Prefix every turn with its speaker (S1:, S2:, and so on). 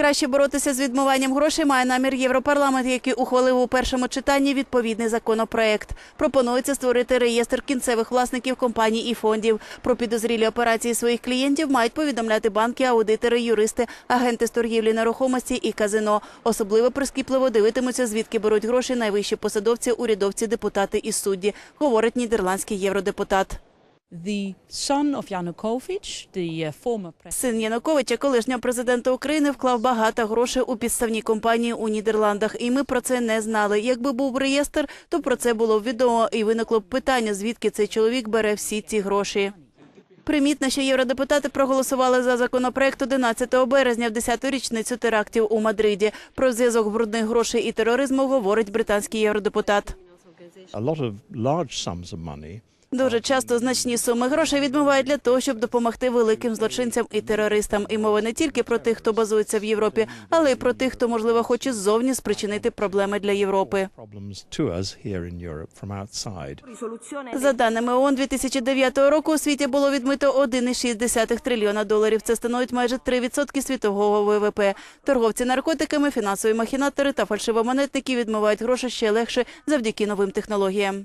S1: Краще боротися з відмиванням грошей має намір Європарламент, який ухвалив у першому читанні відповідний законопроект. Пропонується створити реєстр кінцевих власників компаній і фондів. Про підозрілі операції своїх клієнтів мають повідомляти банки, аудитори, юристи, агенти з торгівлі нерухомості і казино. Особливо прискіпливо дивитимуться, звідки беруть гроші найвищі посадовці, урядовці, депутати і судді, говорить нідерландський євродепутат.
S2: Uh.
S1: Син Януковича, колишнього президента України, вклав багато грошей у підставні компанії у Нідерландах, і ми про це не знали. Якби був реєстр, то про це було відомо, і виникло б питання, звідки цей чоловік бере всі ці гроші. Примітно, що євродепутати проголосували за законопроект 11 березня в 10-ту річницю терактів у Мадриді. Про зв'язок брудних грошей і тероризму говорить британський євродепутат.
S3: A lot of large sums of money
S1: Дуже часто значні суми грошей відмивають для того, щоб допомогти великим злочинцям і терористам. І мова не тільки про тих, хто базується в Європі, але й про тих, хто можливо хоче ззовні спричинити проблеми для Європи. За даними ООН 2009 року у світі було відмито 1,6 трильйона доларів. Це становить майже 3% світового ВВП. Торговці наркотиками, фінансові махінатори та фальшивомонетники відмивають гроші ще легше завдяки новим технологіям аналогія.